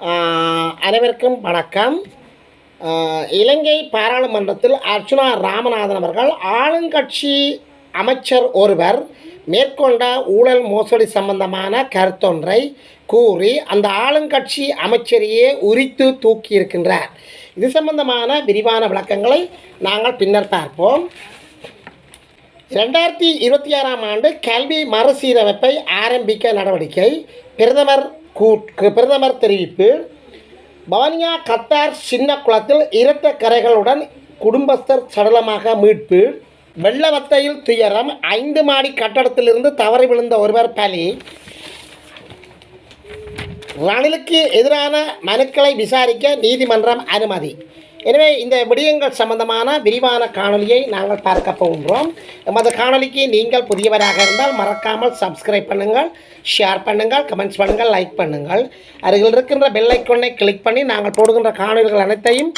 அனைவருக்கும் வணக்கம். இலங்கை பாராளுமன்றத்தில் அர்ச்சுனா ராமநாதன் அவர்கள் ஆளுங்கட்சி அமைச்சர் ஒருவர் மேற்கொண்ட ஊழல் மோசடி சம்பந்தமான கருத்தொன்றை கூறி அந்த ஆளுங்கட்சி அமைச்சரையே உரித்து தூக்கியிருக்கின்றார். இது சம்பந்தமான விரிவான விளக்கங்களை நாங்கள் பின்னர் பார்ப்போம். ரெண்டாயிரத்தி இருபத்தி ஆறாம் ஆண்டு கல்வி மறுசீரமைப்பை ஆரம்பிக்க நடவடிக்கை பிரதமர் பிரதமர் தெரிவிப்பு. பவானியா கத்தார் சின்ன குளத்தில் இரத்த கரைகளுடன் குடும்பஸ்தர் சடலமாக மீட்பு. வெள்ளவத்தையில் துயரம். ஐந்து மாடி கட்டடத்திலிருந்து தவறி விழுந்த ஒருவர் பலி. ரணிலுக்கு எதிரான மனுக்களை விசாரிக்க நீதிமன்றம் அனுமதி. எனவே இந்த விடயங்கள் சம்பந்தமான விரிவான காணொலியை நாங்கள் பார்க்க போகின்றோம். எமது காணொலிக்கு நீங்கள் புதியவராக இருந்தால் மறக்காமல் சப்ஸ்கிரைப் பண்ணுங்கள் ஷேர் பண்ணுங்கள் கமெண்ட்ஸ் பண்ணுங்கள் லைக் பண்ணுங்கள். அருகில் இருக்கின்ற பெல் ஐக்கொன்னை கிளிக் பண்ணி நாங்கள் போடுகின்ற காணொலிகள் அனைத்தையும்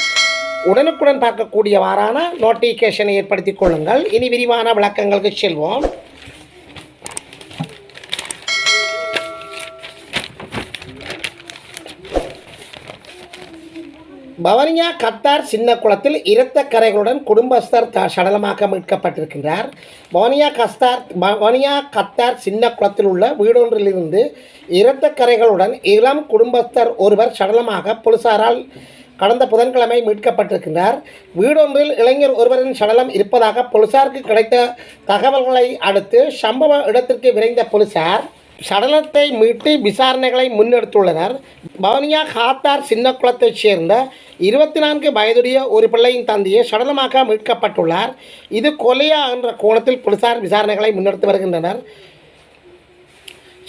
உடனுக்குடன் பார்க்கக்கூடியவாறான நோட்டிஃபிகேஷனை ஏற்படுத்திக் கொள்ளுங்கள். இனி விரிவான விளக்கங்களுக்கு செல்வோம். பவனியா கத்தார் சின்ன குளத்தில் இரத்த கரைகளுடன் குடும்பஸ்தர் த சடலமாக மீட்கப்பட்டிருக்கின்றார் பவனியா கஸ்தார் பவனியா கத்தார் சின்ன குளத்தில் உள்ள வீடொன்றிலிருந்து இரத்த கரைகளுடன் இளம் குடும்பஸ்தர் ஒருவர் சடலமாக போலீசாரால் கடந்த புதன்கிழமை மீட்கப்பட்டிருக்கின்றார் வீடொன்றில் இளைஞர் ஒருவரின் சடலம் இருப்பதாக போலீசாருக்கு கிடைத்த தகவல்களை அடுத்து சம்பவ இடத்திற்கு விரைந்த போலீசார் சடலத்தை மீட்டு விசாரணைகளை முன்னெடுத்துள்ளனர். பவனியா காத்தார் சின்ன குளத்தைச் சேர்ந்த இருபத்தி நான்கு வயதுடைய ஒரு பிள்ளையின் தந்தையை சடலமாக மீட்கப்பட்டுள்ளார். இது கொலையா என்ற கோணத்தில் போலீசார் விசாரணைகளை முன்னெடுத்து வருகின்றனர்.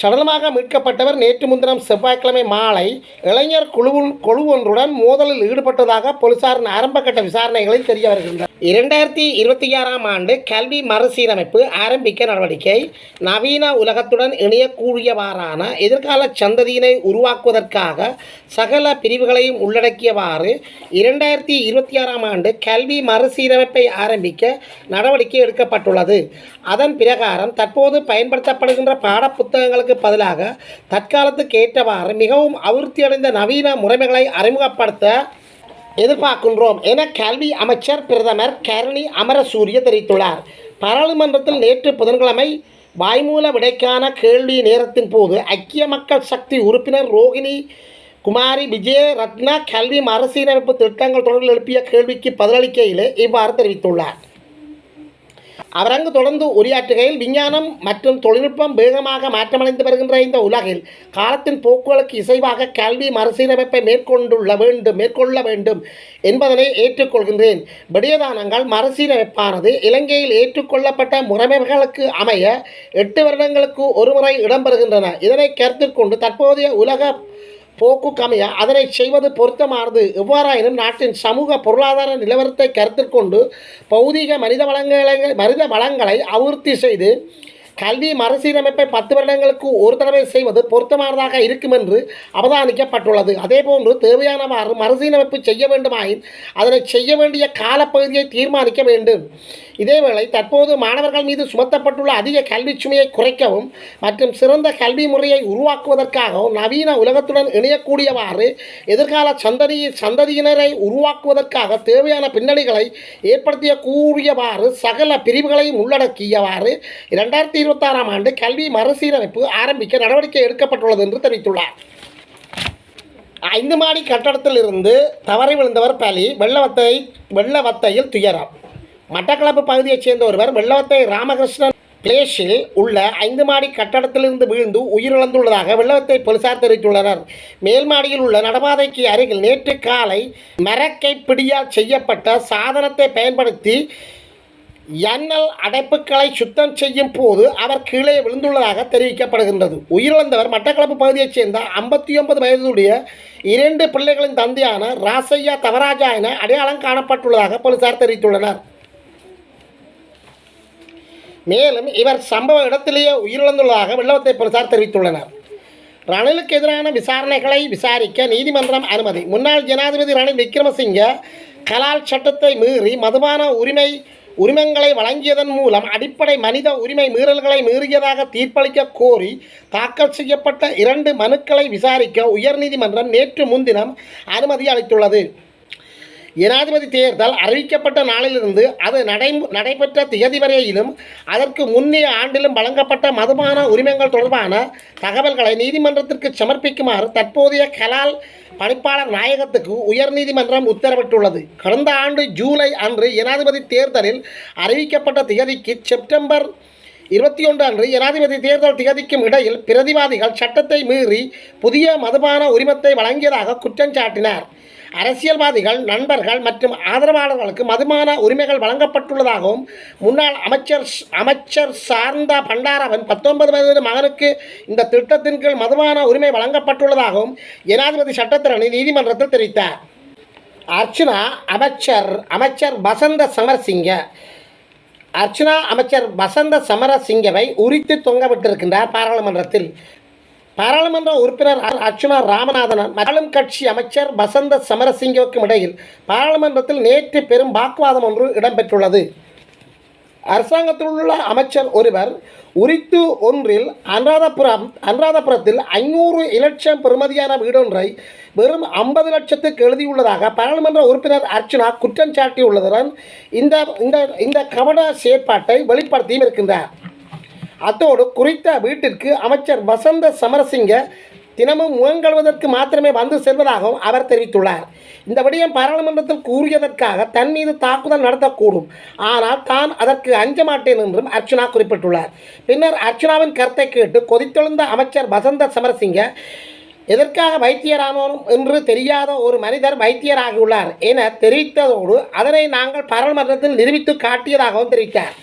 சடலமாக மீட்கப்பட்டவர் நேற்று முன்தினம் செவ்வாய்க்கிழமை மாலை இளைஞர் குழு குழு ஒன்றுடன் மோதலில் ஈடுபட்டதாக போலீசாரின் ஆரம்பகட்ட விசாரணைகளில் தெரிய வருகின்றனர் இரண்டாயிரத்தி இருபத்தி ஆறாம் ஆண்டு கல்வி மறுசீரமைப்பு ஆரம்பிக்க நடவடிக்கை நவீன உலகத்துடன் இணையக்கூடியவாறான எதிர்கால சந்ததியினை உருவாக்குவதற்காக சகல பிரிவுகளையும் உள்ளடக்கியவாறு இரண்டாயிரத்தி இருபத்தி ஆறாம் ஆண்டு கல்வி மறுசீரமைப்பை ஆரம்பிக்க நடவடிக்கை எடுக்கப்பட்டுள்ளது. அதன் பிரகாரம் தற்போது பயன்படுத்தப்படுகின்ற பாடப்புத்தகங்களுக்கு பதிலாக தற்காலத்துக்கு ஏற்றவாறு மிகவும் அபிவிருத்தியடைந்த நவீன முறைமைகளை அறிமுகப்படுத்த எதிர்பார்க்கின்றோம் என கல்வி அமைச்சர் பிரதமர் கரணி அமரசூரிய தெரிவித்துள்ளார். பாராளுமன்றத்தில் நேற்று புதன்கிழமை வாய்மூல விடைக்கான கேள்வி நேரத்தின் போது ஐக்கிய மக்கள் சக்தி உறுப்பினர் ரோகிணி குமாரி விஜய ரத்னா கல்வி மறுசீரமைப்பு திட்டங்கள் தொடர்பில் எழுப்பிய கேள்விக்கு பதிலளிக்கையிலே இவ்வாறு தெரிவித்துள்ளார். அவர் அங்கு தொடர்ந்து உரையாற்றுகையில் விஞ்ஞானம் மற்றும் தொழில்நுட்பம் வேகமாக மாற்றமடைந்து வருகின்ற இந்த உலகில் காலத்தின் போக்குகளுக்கு இசைவாக கல்வி மறுசீரமைப்பை மேற்கொண்டுள்ள வேண்டும் மேற்கொள்ள வேண்டும் என்பதனை ஏற்றுக்கொள்கின்றேன். விடயதானங்கள் மறுசீரமைப்பானது இலங்கையில் ஏற்றுக்கொள்ளப்பட்ட முறைமைகளுக்கு அமைய எட்டு வருடங்களுக்கு ஒருமுறை இடம்பெறுகின்றன. இதனை கருத்தில் கொண்டு தற்போதைய உலக போக்கு கமைய அதனை செய்வது பொருத்தமானது. எவ்வாறாயினும் நாட்டின் சமூக பொருளாதார நிலவரத்தை கருத்தில் கொண்டு பௌதிக மனித வளங்களை மனித வளங்களை அபிவிருத்தி செய்து கல்வி மறுசீரமைப்பை பத்து வருடங்களுக்கு ஒரு தடவை செய்வது பொருத்தமானதாக இருக்கும் என்று அவதானிக்கப்பட்டுள்ளது. அதேபோன்று தேவையானவாறு மறுசீரமைப்பு செய்ய வேண்டுமாயின் அதனை செய்ய வேண்டிய காலப்பகுதியை தீர்மானிக்க வேண்டும். இதேவேளை தற்போது மாணவர்கள் மீது சுமத்தப்பட்டுள்ள அதிக கல்வி சுமையை குறைக்கவும் மற்றும் சிறந்த கல்வி முறையை உருவாக்குவதற்காகவும் நவீன உலகத்துடன் இணையக்கூடியவாறு எதிர்கால சந்ததி சந்ததியினரை உருவாக்குவதற்காக தேவையான பின்னணிகளை ஏற்படுத்திய கூறியவாறு சகல பிரிவுகளையும் உள்ளடக்கியவாறு இரண்டாயிரத்தி இருபத்தாறாம் ஆண்டு கல்வி மறுசீரமைப்பு ஆரம்பிக்க நடவடிக்கை எடுக்கப்பட்டுள்ளது என்று தெரிவித்துள்ளார். ஐந்து மாடி கட்டடத்திலிருந்து தவறி விழுந்தவர் பலி வெள்ளவத்தை வெள்ளவத்தையில் துயரம். மட்டக்களப்பு பகுதியைச் சேர்ந்த ஒருவர் வெள்ளவத்தை ராமகிருஷ்ணன் பிளேஸில் உள்ள ஐந்து மாடி கட்டடத்திலிருந்து வீழ்ந்து உயிரிழந்துள்ளதாக வெள்ளவத்தை போலீசார் தெரிவித்துள்ளனர். மேல்மாடியில் உள்ள நடபாதைக்கு அருகில் நேற்று காலை மரக்கை பிடியால் செய்யப்பட்ட சாதனத்தை பயன்படுத்தி எண்ணல் அடைப்புகளை சுத்தம் செய்யும் போது அவர் கீழே விழுந்துள்ளதாக தெரிவிக்கப்படுகின்றது. உயிரிழந்தவர் மட்டக்களப்பு பகுதியைச் சேர்ந்த ஐம்பத்தி ஒன்பது வயதுடைய இரண்டு பிள்ளைகளின் தந்தையான ராசையா தவராஜா என அடையாளம் காணப்பட்டுள்ளதாக போலீசார் தெரிவித்துள்ளனர். மேலும் இவர் சம்பவ இடத்திலேயே உயிரிழந்துள்ளதாக வெள்ளவத்தை போலீசார் தெரிவித்துள்ளனர். ரணிலுக்கு எதிரான விசாரணைகளை விசாரிக்க நீதிமன்றம் அனுமதி. முன்னாள் ஜனாதிபதி ரணில் விக்ரமசிங்க கலால் சட்டத்தை மீறி மதுபான உரிமை உரிமங்களை வழங்கியதன் மூலம் அடிப்படை மனித உரிமை மீறல்களை மீறியதாக தீர்ப்பளிக்க கோரி தாக்கல் செய்யப்பட்ட இரண்டு மனுக்களை விசாரிக்க உயர்நீதிமன்றம் நேற்று முன்தினம் அனுமதி அளித்துள்ளது. ஜனாதிபதி தேர்தல் அறிவிக்கப்பட்ட நாளிலிருந்து அது நடை நடைபெற்ற திகதி வரையிலும் அதற்கு முந்தைய ஆண்டிலும் வழங்கப்பட்ட மதுபான உரிமங்கள் தொடர்பான தகவல்களை நீதிமன்றத்திற்கு சமர்ப்பிக்குமாறு தற்போதைய கலால் பணிப்பாளர் நாயகத்துக்கு உயர்நீதிமன்றம் உத்தரவிட்டுள்ளது. கடந்த ஆண்டு ஜூலை அன்று ஜனாதிபதி தேர்தலில் அறிவிக்கப்பட்ட திகதிக்கு செப்டம்பர் இருபத்தி ஒன்று அன்று ஜனாதிபதி தேர்தல் திகதிக்கும் இடையில் பிரதிவாதிகள் சட்டத்தை மீறி புதிய மதுபான உரிமத்தை வழங்கியதாக குற்றம் சாட்டினார். அரசியல்வாதிகள் நண்பர்கள் மற்றும் ஆதரவாளர்களுக்கு மதுமான உரிமைகள் வழங்கப்பட்டுள்ளதாகவும் முன்னாள் அமைச்சர் அமைச்சர் சார்ந்த பண்டாரவன் பத்தொன்பது வயது மகனுக்கு இந்த திட்டத்தின் கீழ் மதுமான உரிமை வழங்கப்பட்டுள்ளதாகவும் ஜனாதிபதி சட்டத்திரணி நீதிமன்றத்தில் தெரிவித்தார். அர்ச்சுனா அமைச்சர் அமைச்சர் வசந்த சமரசிங்க. அர்ச்சனா அமைச்சர் வசந்த சமரசிங்கவை உரித்து தொங்கவிட்டிருக்கின்றார் பாராளுமன்றத்தில். பாராளுமன்ற உறுப்பினர் அர்- அர்ச்சுனா ராமநாதனன் ஆளும் கட்சி அமைச்சர் வசந்த சமரசிங்கவுக்கும் இடையில் பாராளுமன்றத்தில் நேற்று பெரும் வாக்குவாதம் ஒன்று இடம்பெற்றுள்ளது. அரசாங்கத்தில் உள்ள அமைச்சர் ஒருவர் உரித்து ஒன்றில் அனுராதபுரம் அனுராதபுரத்தில் ஐநூறு இலட்சம் பெறுமதியான வீடொன்றை வெறும் ஐம்பது லட்சத்துக்கு எழுதியுள்ளதாக பாராளுமன்ற உறுப்பினர் அர்ச்சுனா குற்றம் சாட்டியுள்ளதுடன் இந்த இந்த இந்த செயற்பாட்டை வெளிப்படுத்தியும் இருக்கின்றார். அத்தோடு குறித்த வீட்டிற்கு அமைச்சர் வசந்த சமரசிங்க தினமும் முகங்கழுவதற்கு மாத்திரமே வந்து செல்வதாகவும் அவர் தெரிவித்துள்ளார். இந்த விடயம் பாராளுமன்றத்தில் கூறியதற்காக தன் மீது தாக்குதல் நடத்தக்கூடும். ஆனால் தான் அதற்கு அஞ்ச மாட்டேன் என்றும் அர்ச்சுனா குறிப்பிட்டுள்ளார். பின்னர் அர்ச்சுனாவின் கருத்தை கேட்டு கொதித்தெழுந்த அமைச்சர் வசந்த சமரசிங்க எதற்காக வைத்தியரானோம் என்று தெரியாத ஒரு மனிதர் வைத்தியராகியுள்ளார் என தெரிவித்ததோடு அதனை நாங்கள் பாராளுமன்றத்தில் நிரூபித்து காட்டியதாகவும் தெரிவித்தார்.